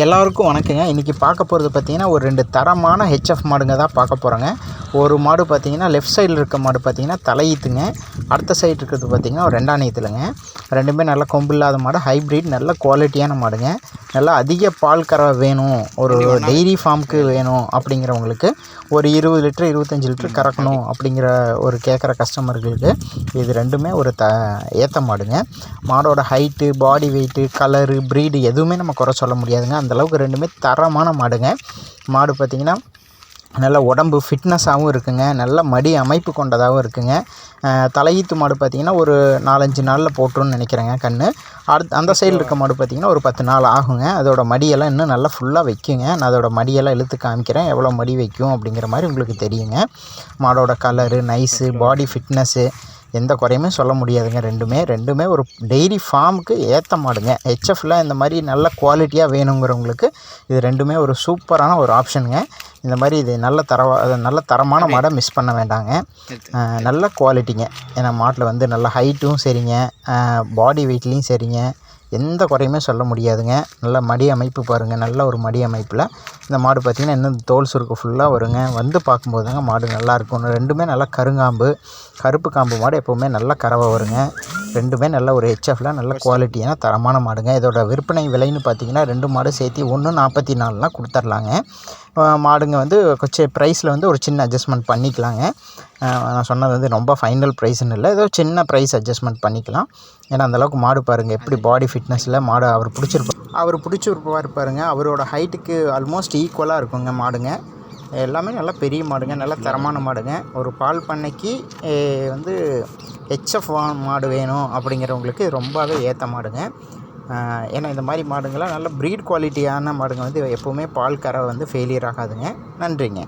எல்லாருக்கும் வணக்கங்க. இன்றைக்கி பார்க்க போகிறது பார்த்தீங்கன்னா ஒரு ரெண்டு தரமான ஹெச்எஃப் மாடுங்க தான் பார்க்க போகிறோங்க ஒரு மாடு பார்த்தீங்கன்னா லெஃப்ட் சைடில் இருக்க மாடு பார்த்தீங்கன்னா தலையீத்துங்க அடுத்த சைடு இருக்கிறது பார்த்தீங்கன்னா ஒரு ரெண்டாம் நீத்துலங்க ரெண்டுமே நல்ல கொம்பு இல்லாத மாடு ஹைப்ரிட் நல்ல குவாலிட்டியான மாடுங்க. நல்லா அதிக பால் கறவை வேணும். ஒரு டெய்ரி ஃபார்முக்கு வேணும் அப்படிங்கிறவங்களுக்கு ஒரு இருபது லிட்டர் இருபத்தஞ்சி லிட்டர் கறக்கணும் அப்படிங்கிற ஒரு கேட்குற கஸ்டமர்களுக்கு இது ரெண்டுமே ஒரு த ஏற்ற மாடுங்க. மாடோட height body weight colour breed எதுவுமே நம்ம குறை சொல்ல முடியாதுங்க. அந்தளவுக்கு ரெண்டுமே தரமான மாடுங்க. மாடு பார்த்திங்கன்னா நல்ல உடம்பு ஃபிட்னஸாகவும் இருக்குங்க. நல்ல மடி அமைப்பு கொண்டதாகவும் இருக்குங்க. தலையீத்து மாடு பார்த்திங்கன்னா ஒரு நாலஞ்சு நாளில் போட்டுருன்னு நினைக்கிறேங்க கன்று அடுத்து அந்த சைடில் இருக்க மாடு பார்த்திங்கன்னா ஒரு பத்து நாள் ஆகுங்க. அதோட மடியெல்லாம் இன்னும் நல்லா ஃபுல்லாக வைக்குங்க. நான் அதோட மடியெல்லாம் இழுத்து காமிக்கிறேன். எவ்வளோ மடி வைக்கும் அப்படிங்கிற மாதிரி உங்களுக்கு தெரியுங்க. மாடோட கலரு நைஸு பாடி ஃபிட்னஸ்ஸு எந்த குறையுமே சொல்ல முடியாதுங்க ரெண்டுமே. ரெண்டுமே ஒரு டெய்ரி ஃபார்முக்கு ஏற்ற மாடுங்க. ஹெச்எஃப்ல இந்த மாதிரி நல்ல குவாலிட்டியாக வேணுங்கிறவங்களுக்கு இது ரெண்டுமே ஒரு சூப்பரான ஒரு ஆப்ஷனுங்க இந்த மாதிரி இது நல்ல தரவா அது நல்ல தரமான மாடை மிஸ் பண்ண வேண்டாங்க. நல்ல குவாலிட்டிங்க ஏன்னா மாட்டில் வந்து நல்ல ஹைட்டும் சரிங்க. பாடி வெயிட்லேயும் சரிங்க. எந்த குறையுமே சொல்ல முடியாதுங்க. நல்ல மடி அமைப்பு பாருங்கள் நல்ல ஒரு மடி அமைப்பில். இந்த மாடு பார்த்திங்கன்னா இன்னும் தோல் சுருக்கு ஃபுல்லாக வருங்க. வந்து பார்க்கும்போது தாங்க மாடு நல்லா இருக்கும். ரெண்டுமே நல்லா கருங்காம்பு கருப்பு காம்பு மாடு எப்போவுமே நல்ல கறவை வருங்க. ரெண்டுமே நல்ல ஒரு ஹெச்எஃப்ல நல்ல குவாலிட்டியான தரமான மாடுங்க. இதோட விற்பனை விலைன்னு பார்த்தீங்கன்னா ரெண்டு மாடு சேர்த்து ஒன்று நாற்பத்தி நாலுலாம் கொடுத்துர்லாங்க. அஹ் மாடுங்க வந்து கொஞ்சம் ப்ரைஸில் வந்து ஒரு சின்ன அட்ஜஸ்ட்மெண்ட் பண்ணிக்கலாங்க. நான் சொன்னது வந்து ரொம்ப ஃபைனல் ப்ரைஸ்னு இல்லை. ஏதோ சின்ன ப்ரைஸ் அட்ஜஸ்ட்மெண்ட் பண்ணிக்கலாம். ஏன்னா அந்தளவுக்கு மாடு பாருங்கள் எப்படி பாடி ஃபிட்னஸில் மாடு அவர் பிடிச்சிருப்பார் அவர் பிடிச்சிருப்பார் பாருங்க. அவரோட ஹைட்டுக்கு ஆல்மோஸ்ட் ஈக்குவலாக இருக்குங்க மாடுங்க. எல்லாமே நல்லா பெரிய மாடுங்க நல்ல தரமான மாடுங்க. ஒரு பால் பண்ணைக்கு வந்து ஹெச்எஃப் மாடு வேணும் அப்படிங்கிறவங்களுக்கு ரொம்பவே ஏற்ற மாடுங்க. ஏன்னா இந்த மாதிரி மாடுங்களாம் நல்ல ப்ரீட் குவாலிட்டியான மாடுங்க வந்து எப்போவுமே பால் கறவை வந்து ஃபெயிலியர் ஆகாதுங்க. நன்றிங்க.